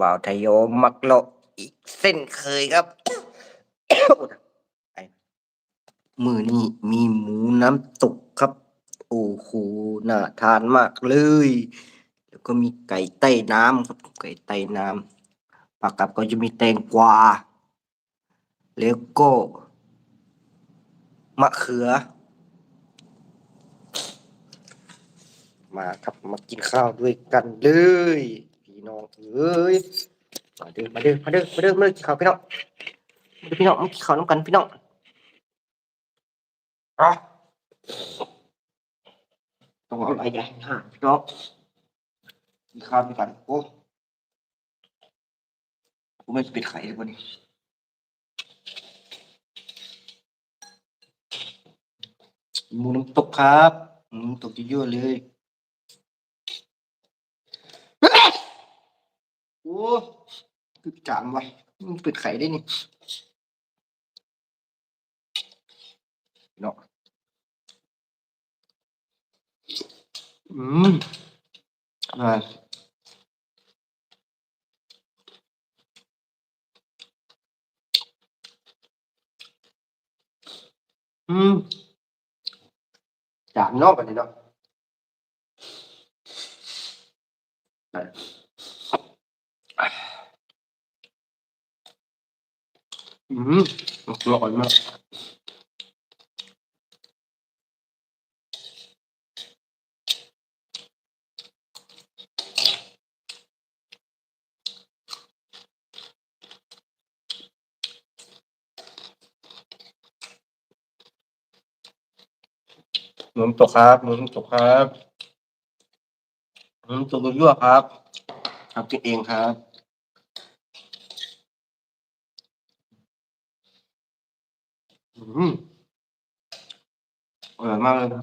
บ่าวทยโยมักโลอีกเส้นเคยครับ มือนี่มีหมูน้ำตกครับ โอ้โหน่าทานมากเลย แล้วก็มีไก่ใต้น้ำครับไก่ใต้น้ำปากกับก็จะมีแตงกวา แล้วก็มะเขือ มาครับมากินข้าวด้วยกันเลย น้องเอ้ยมาเด้อมาเด้อมาเด้อมาเด้อมาเด้อกินข้าวพี่น้องพี่น้องมากินข้าวน้ำกันพี่น้องอะต้องเอาอะไรใหญ่ฮะพี่น้องกินข้าวด้วยกันโอ้กูไม่ปิดไข่เลยวันนี้มูน้ำตกครับน้ำตกเยอะๆเลย โอ้จามไว้มันเปิดไข่ได้นี่เนาะอืมอ่าอืมจามเนาะแบบนี้เนาะได้ อืมอร่อยมากหมูน้ำตกครับหมูน้ำตกครับหมูน้ำตกยั่วครับทำกินเองครับ อืมอร่อยมากเลยนะ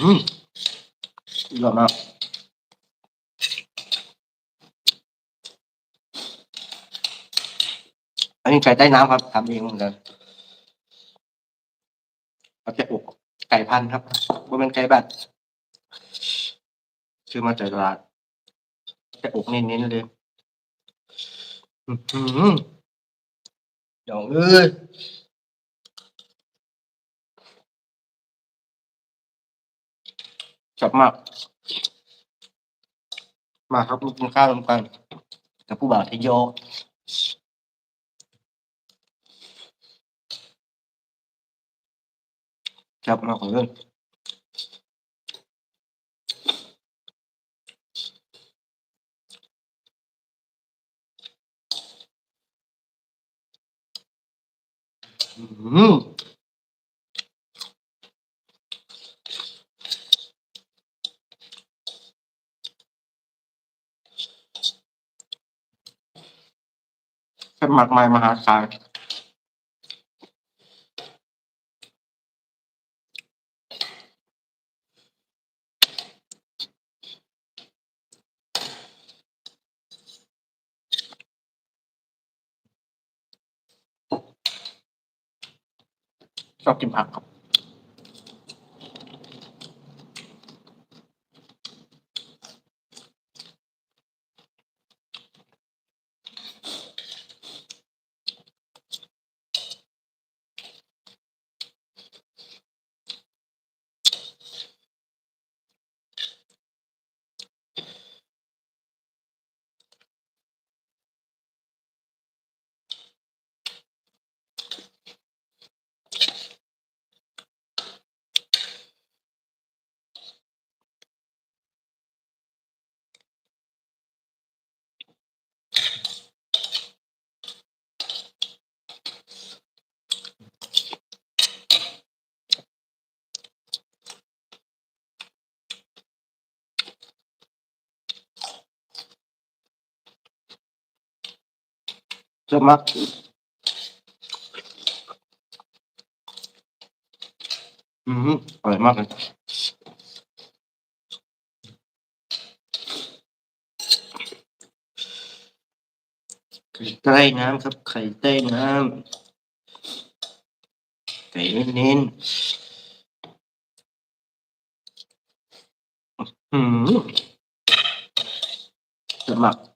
อื มีไก่ใต้น้ำครับทำเองเหมือนกันเอาแค่อกไก่พันธุ์ครับว่เป็นไก่แบบซื้อมาจากตลาดแค่อกเน้นๆเลยอือหือเดี๋ยวเอ้ยชอบมาก มาครับมากินข้าวรวมกันกับผู้บ่าวทยโย ชอบมากเลยอืมเป็นมากมายมหาศาลช อบกินผักครับ ชอบมากอืมอร่อยมากเลยไข่ใต้น้ำครับ ไข่ใต้น้ำไก่เน้นๆอืมสมัครเป็นหนัก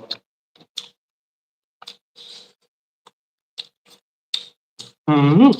กเน้น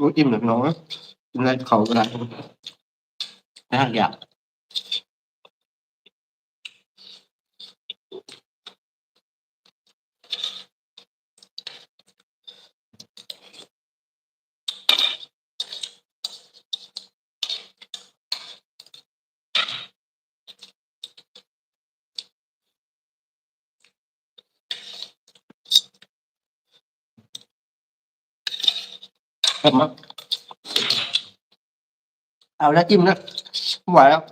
รู้อิ่มหรือน้องกินอะไรเขาก็ได้น่าอยาก แบบมาเอาแล้วจิ้มนะไม่ไหวแล้ว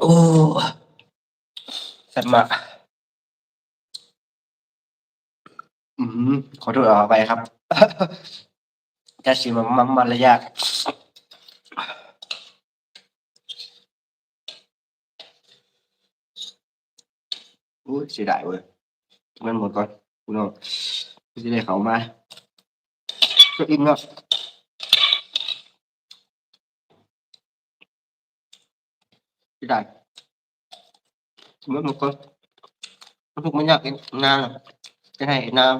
โอ้แซ่บมากอืมขอโทษเอาไปครับ จะชิมมันมันระยะ อุ้ยเสียดายเว้ยมันหมดก่อนคุณน้องจะได้เขามาก็อิ่มแล้วเสียดายมันหมดก่อนมันถูกมันอยากกินนานอะจะให้น้ำ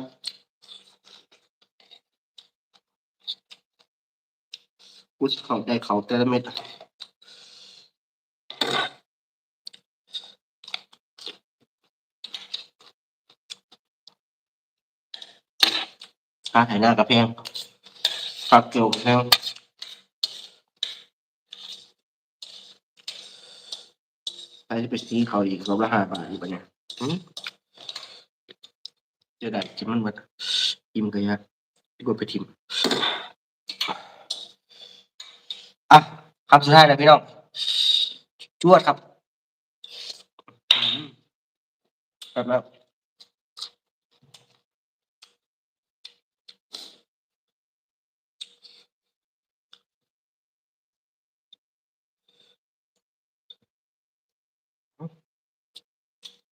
กูเขาไ้าแต่ละเม็ดอะค่าถ่ายหน้ากระแพงค่าเกี่ยวกระแพงใครจะไปซีเขาอีกรอบละห้าบาทอีกปะเนี่ยจะได้กินมันหมดอิ่มก็ยากดีกว่าไปทิมอะคำสุดท้ายเลยพี่น้องจวดครับแบบแบบมือเส้นเอ้าเย็ดโด ผมคือว่าผมผมคือสั่นอยู่มันจะใส่เ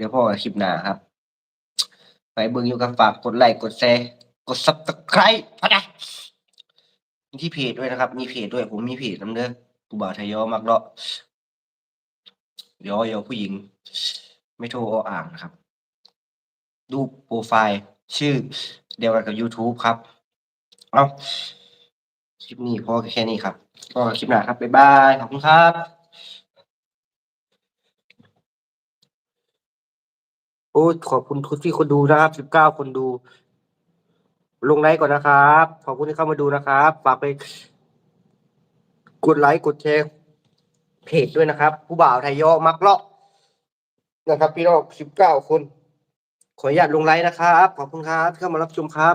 ดี๋ยวพ่อคลิปหน้าครับ ไปเบิ่งอยู่กับฝากกดไลค์กดแชร์กด subscribe พะนะมีที่เพจด้วยนะครับ มีเพจด้วย ผมมีเพจนำเด้อกูบ่าวทยอมักเลาะยอยอผู้หญิง ไม่โทรออ่างนะครับ รูปโปรไฟล์ ชื่อเดียวกันกับ YouTube ครับ เอาคลิปนี้พอแค่นี้ครับกับคลิปหน้าครับ บ๊ายบาย ขอบคุณครับ โอ้ขอบคุณทุกที่คนดูนะครับสิบเก้าคนดู ลงไลค์ก่อนนะครับ ขอบคุณที่เข้ามาดูนะครับ ฝากไป กดไลค์กดแชร์เพจด้วยนะครับ ผู้บ่าวไทยยอมักเลาะนะครับ พี่น้องสิบเก้าคน ขออนุญาตลงไลค์นะครับ ขอบคุณครับที่เข้ามารับชมครับ